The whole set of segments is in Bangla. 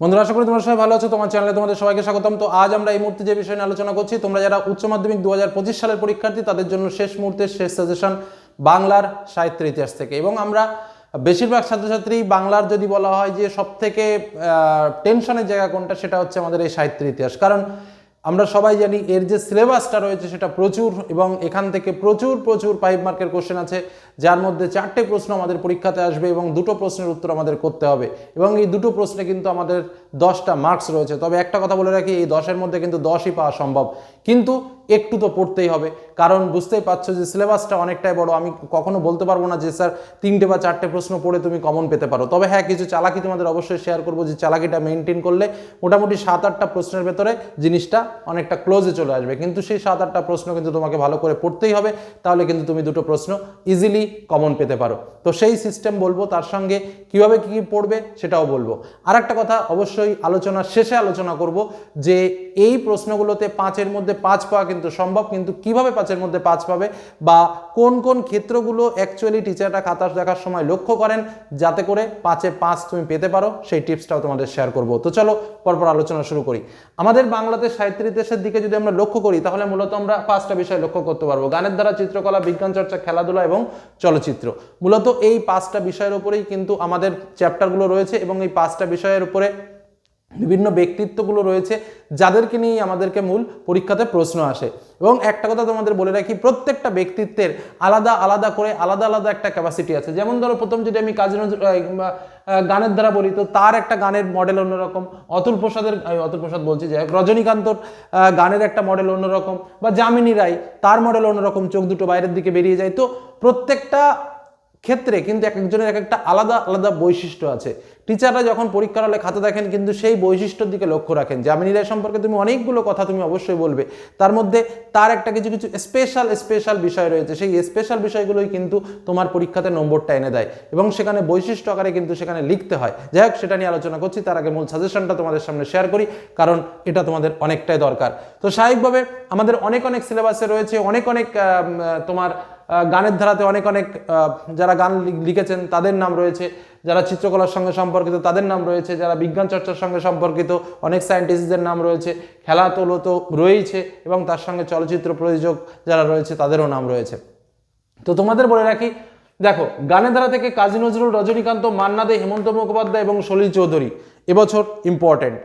বন্ধুরা, আশা করি তোমরা সবাই ভালো আছো, তোমার চ্যানেলে তোমাদের সবাইকে স্বাগতম। তো আজ আমরা এই মুহূর্তে যে বিষয় নিয়ে আলোচনা করছি, তোমরা যারা উচ্চ মাধ্যমিক দু হাজার পঁচিশ সালের পরীক্ষার্থী, তাদের জন্য শেষ মুহূর্তের শেষ সাজেশন বাংলার সাহিত্যের ইতিহাস থেকে। এবং আমরা বেশিরভাগ ছাত্রছাত্রী বাংলার যদি বলা হয় যে সব থেকে টেনশনের জায়গা কোনটা, সেটা হচ্ছে আমাদের এই সাহিত্যের ইতিহাস। কারণ আমরা সবাই জানি এর যে সিলেবাসটা রয়েছে সেটা প্রচুর এবং এখান থেকে প্রচুর প্রচুর ফাইভ মার্কের কোশ্চেন আছে, যার মধ্যে চারটে প্রশ্ন আমাদের পরীক্ষাতে আসবে এবং দুটো প্রশ্নের উত্তর আমাদের করতে হবে। এবং এই দুটো প্রশ্নে কিন্তু আমাদের দশটা মার্কস রয়েছে। তবে একটা কথা বলে রাখি, এই দশের মধ্যে কিন্তু দশই পাওয়া সম্ভব। কিন্তু একটু তো পড়তেই হবে। কারণ বুঝতেই পারছ যে সিলেবাসটা অনেকটাই বড়। আমি কখনো বলতে পারব না যে, স্যার, তিনটে বা চারটে প্রশ্ন পড়ে তুমি কমন পেতে পারো। তবে হ্যাঁ কিছু চালাকি তোমাদের অবশ্যই শেয়ার করব যে চালাকিটা মেনটেন করলে মোটামুটি সাত আটটা প্রশ্নের ভেতরে জিনিসটা অনেকটা ক্লোজে চলে আসবে। কিন্তু সেই সাত আটটা প্রশ্ন কিন্তু তোমাকে ভালো করে পড়তেই হবে। তাহলে কিন্তু তুমি দুটো প্রশ্ন ইজিলি কমন পেতে পারো। তো সেই সিস্টেম বলব, তার সঙ্গে কীভাবে কি পড়বে সেটাও বলব। আর একটা কথা, অবশ্যই আলোচনার শেষে আলোচনা করব যে, এই প্রশ্নগুলোতে পাঁচের মধ্যে পাঁচ পাওয়া কিন্তু সম্ভব, কিন্তু কীভাবে পাঁচের মধ্যে পাঁচ পাবে বা কোন কোন ক্ষেত্রগুলো অ্যাকচুয়ালি টিচাররা খাতা দেখার সময় লক্ষ্য করেন যাতে করে পাঁচে পাঁচ তুমি পেতে পারো, সেই টিপসটাও তোমাদের শেয়ার করব। তো চলো, পরপর আলোচনা শুরু করি। আমাদের বাংলাতে ইতিহাসের দিকে যদি আমরা লক্ষ্য করি, তাহলে মূলত আমরা পাঁচটা বিষয় লক্ষ্য করতে পারব। গানের দ্বারা চিত্রকলা, বিজ্ঞান চর্চা, খেলাধুলা এবং চলচ্চিত্র। মূলত এই পাঁচটা বিষয়ের উপরেই কিন্তু আমাদের চ্যাপ্টারগুলো রয়েছে এবং এই পাঁচটা বিষয়ের উপরে বিভিন্ন ব্যক্তিত্বগুলো রয়েছে যাদেরকে নিয়ে আমাদেরকে মূল পরীক্ষাতে প্রশ্ন আসে। এবং একটা কথা তোমাদের বলে রাখি, প্রত্যেকটা ব্যক্তিত্বের আলাদা আলাদা করে আলাদা আলাদা একটা ক্যাপাসিটি আছে। যেমন ধরো প্রথম যদি আমি কাজী নজরুল গানের দ্বারা বলি, তো তার একটা গানের মডেল অন্যরকম। অতুল প্রসাদের অতুল প্রসাদ বলছি যে রজনীকান্তর গানের একটা মডেল অন্যরকম। বা যামিনী রায়, তার মডেল অন্যরকম, চোখ দুটো বাইরের দিকে বেরিয়ে যায়। তো প্রত্যেকটা ক্ষেত্রে কিন্তু এক একজনের এক একটা আলাদা আলাদা বৈশিষ্ট্য আছে। টিচাররা যখন পরীক্ষার হলে খাতা দেখেন, কিন্তু সেই বৈশিষ্ট্যর দিকে লক্ষ্য রাখেন। জামিনী রায় সম্পর্কে তুমি অনেকগুলো কথা তুমি অবশ্যই বলবে। তার মধ্যে তার একটা কিছু কিছু স্পেশাল স্পেশাল বিষয় রয়েছে। সেই স্পেশাল বিষয়গুলোই কিন্তু তোমার পরীক্ষাতে নম্বরটা এনে দেয় এবং সেখানে বৈশিষ্ট্য আকারে কিন্তু সেখানে লিখতে হয়। যাই হোক, সেটা নিয়ে আলোচনা করছি। তার আগে মূল সাজেশনটা তোমাদের সামনে শেয়ার করি, কারণ এটা তোমাদের অনেকটাই দরকার। তো স্বাভাবিকভাবে আমাদের অনেক অনেক সিলেবাসে রয়েছে, অনেক অনেক তোমার গানের ধারাতে অনেক অনেক যারা গান লিখেছেন তাদের নাম রয়েছে। যারা চিত্রকলার সঙ্গে সম্পর্কিত তাদের নাম রয়েছে। যারা বিজ্ঞান চর্চার সঙ্গে সম্পর্কিত অনেক সায়েন্টিস্টদের নাম রয়েছে। খেলা তোলো তো রয়েইছে এবং তার সঙ্গে চলচ্চিত্র প্রযোজক যারা রয়েছে তাদেরও নাম রয়েছে। তো তোমাদের বলে রাখি, দেখো, গানের ধারা থেকে কাজী নজরুল, রজনীকান্ত, মান্না দে, হেমন্ত মুখোপাধ্যায় এবং সলিল চৌধুরী এবছর ইম্পর্টেন্ট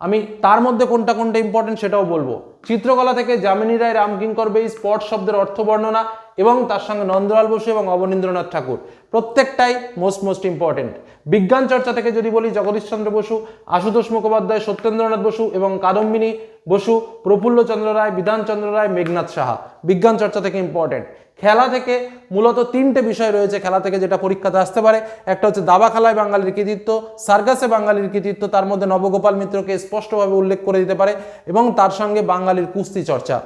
আমি তার মধ্যে কোনটা কোনটা ইম্পর্টেন্ট সেটাও বলব। চিত্রকলা থেকে যামিনী রায় রামকিঙ্কর বেই, স্পট শব্দের অর্থ বর্ণনা এবং তার সঙ্গে নন্দলাল বসু এবং অবনীন্দ্রনাথ ঠাকুর। প্রত্যেকটাই মোস্ট মোস্ট ইম্পর্টেন্ট বিজ্ঞান চর্চা থেকে যদি বলি, জগদীশচন্দ্র বসু, আশুতোষ মুখোপাধ্যায়, সত্যেন্দ্রনাথ বসু এবং কাদম্বিনী বসু, প্রফুল্লচন্দ্র রায়, বিধানচন্দ্র রায়, মেঘনাথ সাহা। বিজ্ঞান চর্চা থেকে ইম্পর্টেন্ট খেলা থেকে মূলত তিনটে বিষয় রয়েছে খেলা থেকে যেটা পরীক্ষাতে আসতে পারে। একটা হচ্ছে দাবা খেলায় বাঙালির কৃতিত্ব, সার্কাসে বাঙালির কৃতিত্ব, তার মধ্যে নবগোপাল মিত্রকে স্পষ্টভাবে উল্লেখ করে দিতে পারে এবং তার সঙ্গে বাঙালির কুস্তি চর্চা।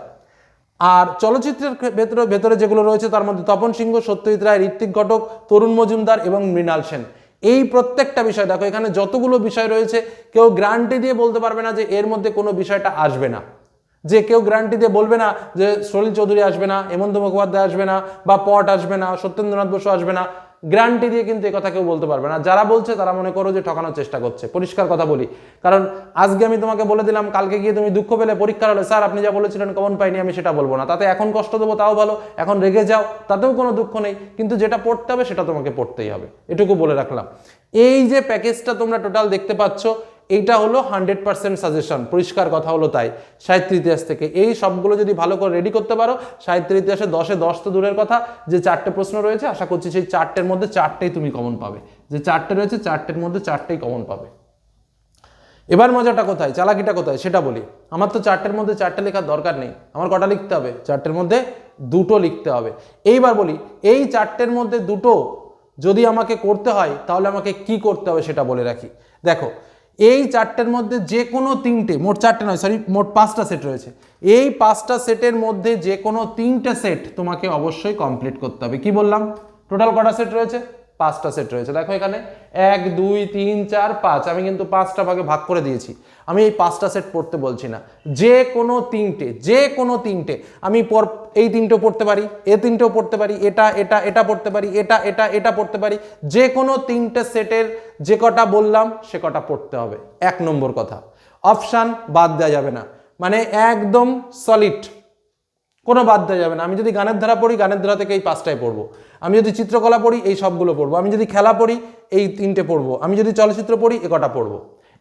আর চলচ্চিত্রের ভেতরে ভেতরে যেগুলো রয়েছে, তার মধ্যে তপন সিংহ, সত্যজিৎ রায়, ঋত্বিক ঘটক, তরুণ মজুমদার এবং মৃণাল সেন। এই প্রত্যেকটা বিষয়, দেখো এখানে যতগুলো বিষয় রয়েছে, কেউ গ্যারান্টি দিয়ে বলতে পারবে না যে এর মধ্যে কোনো বিষয়টা আসবে না। যে কেউ গ্যারান্টি দিয়ে বলবে না যে সলিল চৌধুরী আসবে না, হেমন্ত মুখোপাধ্যায় আসবে না বা পট আসবে না, সত্যেন্দ্রনাথ বসু আসবে না গ্যারান্টি দিয়ে কিন্তু কথা কেউ বলতে পারবে না। যারা বলছে তারা মনে করো যে ঠকানোর চেষ্টা করছে। পরিষ্কার কথা বলি। কারণ আজকে আমি তোমাকে বলে দিলাম, কালকে গিয়ে তুমি দুঃখ পেলে, পরীক্ষার হলে, স্যার, আপনি যা বলেছিলেন কমন পাইনি, আমি সেটা বলব না। তাতে এখন কষ্ট দেবো, তাও ভালো। এখন রেগে যাও, তাতেও কোনো দুঃখ নেই। কিন্তু যেটা পড়তে হবে, সেটা তোমাকে পড়তেই হবে। এটুকু বলে রাখলাম। এই যে প্যাকেজটা তোমরা টোটাল দেখতে পাচ্ছ এইটা হলো হান্ড্রেড পার্সেন্ট সাজেশন, পরিষ্কার কথা হলো তাই। সাহিত্যের ইতিহাস থেকে। এই সবগুলো যদি ভালো করে রেডি করতে পারো সাহিত্যের ইতিহাসে দশে দশ তো দূরের কথা, যে চারটে প্রশ্ন রয়েছে, আশা করছি সেই চারটের মধ্যে চারটেই তুমি কমন পাবে। যে চারটে রয়েছে, চারটের মধ্যে চারটেই কমন পাবে। এবার মজাটা কোথায়, চালাকিটা কোথায়, সেটা বলি। আমার তো চারটের মধ্যে চারটে লেখার দরকার নেই। আমার কটা লিখতে হবে? চারটের মধ্যে দুটো লিখতে হবে। এইবার বলি, এই চারটের মধ্যে দুটো যদি আমাকে করতে হয়, তাহলে আমাকে কি করতে হবে সেটা বলে রাখি। দেখো এই চারটের মধ্যে যে কোনো তিনটে, মোট চারটে নয় সরি মোট পাঁচটা সেট রয়েছে। এই পাঁচটা সেটের মধ্যে যে কোনো তিনটে সেট তোমাকে অবশ্যই কমপ্লিট করতে হবে। কি বললাম? টোটাল কটা সেট রয়েছে? পাঁচটা সেট রয়েছে। দেখো এখানে এক, দুই, তিন, চার, পাঁচ। আমি কিন্তু পাঁচটা ভাগে ভাগ করে দিয়েছি। আমি এই পাঁচটা সেট পড়তে বলছি না। যে কোনো তিনটে, যে কোনো তিনটে আমি পর এই তিনটেও পড়তে পারি, এ তিনটেও পড়তে পারি, এটা এটা এটা পড়তে পারি, এটা এটা এটা পড়তে পারি। যে কোনো তিনটে সেটের যে কটা বললাম, সে কটা পড়তে হবে। এক নম্বর কথা। অপশান বাদ দেওয়া যাবে না। মানে একদম সলিড কোনো বাদ দেওয়া যাবে না। আমি যদি গানের ধারা পড়ি, গানের ধারা থেকে এই পাঁচটায় পড়ব। আমি যদি চিত্রকলা পড়ি, এই সবগুলো পড়ব। আমি যদি খেলা পড়ি, এই তিনটে পড়ব। আমি যদি চলচ্চিত্র পড়ি, এ কটা পড়ব।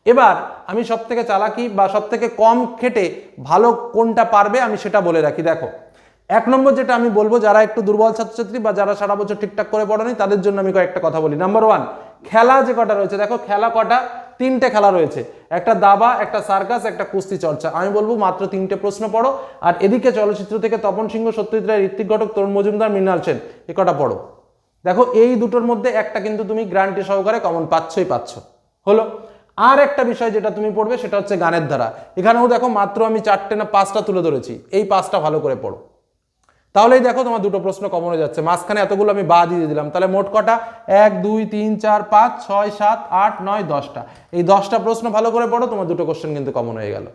এবার আমি সব থেকে চালাকি বা সব থেকে কম খেটে ভালো কোনটা পারবে, আমি সেটা বলে রাখি। দেখো, এক নম্বর যেটা আমি বলব, যারা একটু দুর্বল ছাত্রছাত্রী বা যারা সারা বছর ঠিকঠাক করে পড়েনি তাদের জন্য আমি কয়েকটা কথা বলি। নাম্বার ওয়ান খেলা যে কটা রয়েছে। দেখো, খেলা কটা তিনটে খেলা রয়েছে। একটা দাবা, একটা সার্কাস, একটা কুস্তি চর্চা। আমি বলব মাত্র তিনটে প্রশ্ন পড়ো। আর এদিকে চলচ্চিত্র থেকে তপন সিংহ, সত্যজিৎ রায়, ঋত্বিক ঘটক, তরুণ মজুমদার, মৃণাল সেন, এ কটা পড়ো। দেখো, এই দুটোর মধ্যে একটা কিন্তু তুমি গ্রান্টি সহকারে কমন পাচ্ছই পাচ্ছ। হলো, আর একটা বিষয় যেটা তুমি পড়বে সেটা হচ্ছে গানের ধারা। এখানেও দেখো, মাত্র আমি চারটে না পাঁচটা তুলে ধরেছি। এই পাঁচটা ভালো করে পড়ো। তাহলেই দেখো তোমার দুটো প্রশ্ন কমন হয়ে যাচ্ছে। মাঝখানে এতগুলো আমি বা দিয়ে দিলাম। তাহলে মোট কটা? এক, দুই, তিন, চার, পাঁচ, ছয়, সাত, আট, নয়, দশটা। এই দশটা প্রশ্ন ভালো করে পড়ো, তোমার দুটো কোশ্চেন কিন্তু কমন হয়ে গেল।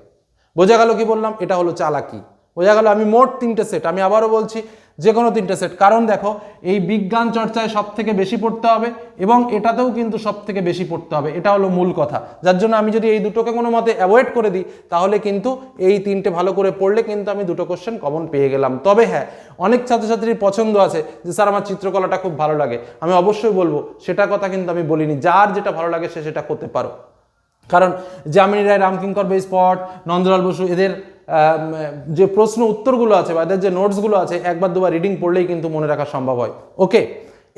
বোঝা গেল কি বললাম? এটা হলো চালাকি। বোঝা গেল আমি মোট তিনটে সেট আমি আবারও বলছি যে কোনো তিনটে সেট কারণ দেখো, এই বিজ্ঞান চর্চায় সব থেকে বেশি পড়তে হবে এবং এটাতেও কিন্তু সব থেকে বেশি পড়তে হবে। এটা হলো মূল কথা। যার জন্য আমি যদি এই দুটোকে কোনো মতে অ্যাভয়েড করে দিই, তাহলে কিন্তু এই তিনটে ভালো করে পড়লে কিন্তু আমি দুটো কোশ্চেন কমন পেয়ে গেলাম। তবে হ্যাঁ অনেক ছাত্রছাত্রীর পছন্দ আছে যে, স্যার, আমার চিত্রকলাটা খুব ভালো লাগে। আমি অবশ্যই বলব, সেটা কথা কিন্তু আমি বলিনি। যার যেটা ভালো লাগে, সে সেটা করতে পারো। কারণ যামিনী রায়, রামকিঙ্কর বে স্পট, নন্দলাল বসু, এদের যে প্রশ্ন উত্তরগুলো আছে বা এদের যে নোটসগুলো আছে, একবার দুবার রিডিং পড়লেই কিন্তু মনে রাখা সম্ভব হয়। ওকে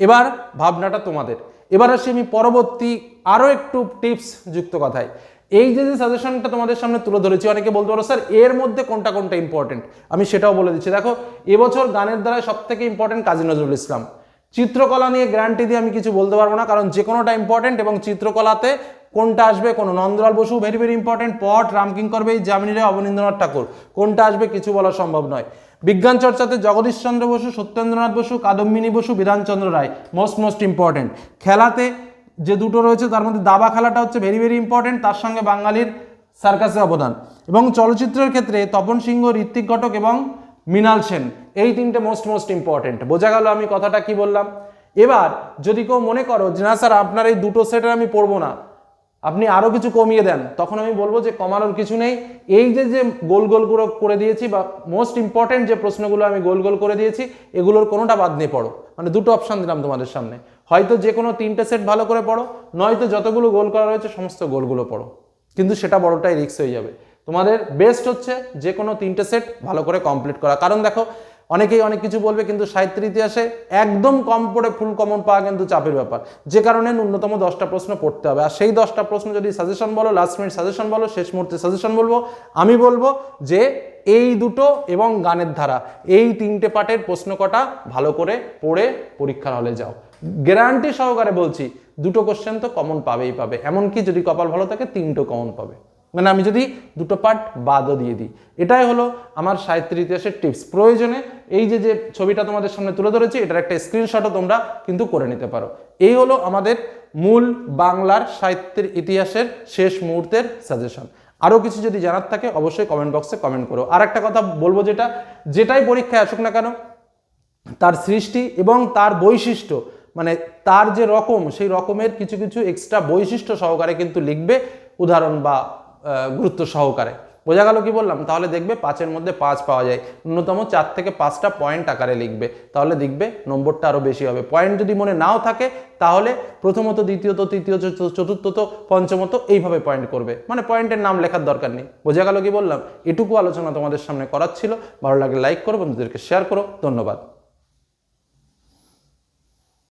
এবার ভাবনাটা তোমাদের। এবার আসি আমি পরবর্তী আরও একটু টিপস যুক্ত কথায়। এই যে যে সাজেশনটা তোমাদের সামনে তুলে ধরেছি, অনেকে বলতে পারো, স্যার, এর মধ্যে কোনটা কোনটা ইম্পর্টেন্ট আমি সেটাও বলে দিচ্ছি। দেখো, এবছর গানের দ্বারা সব থেকে ইম্পর্টেন্ট কাজী নজরুল ইসলাম। চিত্রকলা নিয়ে গ্যারান্টি দিয়ে আমি কিছু বলতে পারব না, কারণ যে কোনোটা ইম্পর্টেন্ট এবং চিত্রকলাতে কোনটা আসবে? কোনো Nandalal Basu very very important পট রামকিঙ্কর বে জামিনী রায়, অবনীন্দ্রনাথ ঠাকুর। কোনটা আসবে? কিছু বলা সম্ভব নয়। বিজ্ঞান চর্চাতে Jagadish Chandra Basu, Satyendranath Basu, Kadambini Basu, Bidhan Chandra Roy most most important খেলাতে যে দুটো রয়েছে, তার মধ্যে দাবা খেলাটা হচ্ছে ভেরি ভেরি ইম্পর্টেন্ট তার সঙ্গে বাঙালির সার্কাসের অবদান। এবং চলচ্চিত্রের ক্ষেত্রে তপন সিংহ, ঋত্বিক ঘটক এবং মৃণাল সেন, এই তিনটে মোস্ট মোস্ট ইম্পর্টেন্ট বোঝা গেল আমি কথাটা কি বললাম? এবার যদি কেউ মনে করো যে, না স্যার, আপনার এই দুটো সেটের আমি পড়ব না। আপনি আরও কিছু কমিয়ে দেন, তখন আমি বলব যে কমানোর কিছু নেই। এই যে যে গোল গোল করে দিয়েছি বা মোস্ট ইম্পর্টেন্ট যে প্রশ্নগুলো আমি গোল গোল করে দিয়েছি, এগুলোর কোনোটা বাদ নিয়ে পড়ো। মানে দুটো অপশান দিলাম তোমাদের সামনে। হয়তো যে কোনো তিনটে সেট ভালো করে পড়ো, নয়তো যতগুলো গোল করা রয়েছে সমস্ত গোলগুলো পড়ো। কিন্তু সেটা বড়টাই রিস্ক হয়ে যাবে। তোমাদের বেস্ট হচ্ছে যে কোনো তিনটে সেট ভালো করে কমপ্লিট করা। কারণ দেখো অনেকেই অনেক কিছু বলবে, কিন্তু সাহিত্যের ইতিহাসে একদম কম পড়ে ফুল কমন পাওয়া কিন্তু চাপের ব্যাপার। যে কারণে ন্যূনতম দশটা প্রশ্ন পড়তে হবে। আর সেই দশটা প্রশ্ন যদি সাজেশন বলো লাস্ট মিনিট সাজেশন বলো, শেষ মুহূর্তে সাজেশন বলব, আমি বলব যে এই দুটো এবং গানের ধারা, এই তিনটে পার্টের প্রশ্ন কটা ভালো করে পড়ে পরীক্ষার হলে যাও। গ্যারান্টি সহকারে বলছি, দুটো কোশ্চেন তো কমন পাবেই পাবে। এমনকি যদি কপাল ভালো থাকে, তিনটো কমন পাবে। মানে আমি যদি দুটো পার্ট বাদও দিয়ে দিই। এটাই হলো আমার সাহিত্যের ইতিহাসের টিপস প্রয়োজনে এই যে যে ছবিটা তোমাদের সামনে তুলে ধরেছি, এটার একটা স্ক্রিনশটও তোমরা কিন্তু করে নিতে পারো। এই হলো আমাদের মূল বাংলার সাহিত্যের ইতিহাসের শেষ মুহূর্তের সাজেশন আরও কিছু যদি জানার থাকে, অবশ্যই কমেন্ট বক্সে কমেন্ট করো। আর একটা কথা বলব যেটা, যেটাই পরীক্ষায় আসুক না কেন, তার সৃষ্টি এবং তার বৈশিষ্ট্য মানে তার যে রকম, সেই রকমের কিছু কিছু এক্সট্রা বৈশিষ্ট্য সহকারে কিন্তু লিখবে, উদাহরণ বা গুরুত্ব সহকারে। বোঝা গেল কি বললাম? তাহলে দেখবে পাঁচের মধ্যে পাঁচ পাওয়া যায়। ন্যূনতম চার থেকে পাঁচটা পয়েন্ট আকারে লিখবে। তাহলে দেখবে নম্বরটা আরও বেশি হবে। পয়েন্ট যদি মনে নাও থাকে, তাহলে প্রথমত, দ্বিতীয়ত তৃতীয় চতুর্থত, পঞ্চমত এইভাবে পয়েন্ট করবে। মানে পয়েন্টের নাম লেখার দরকার নেই। বোঝা গেল কি বললাম? এটুকু আলোচনা তোমাদের সামনে করার ছিল। ভালো লাগলে লাইক করো, বন্ধুদেরকে শেয়ার করো। ধন্যবাদ।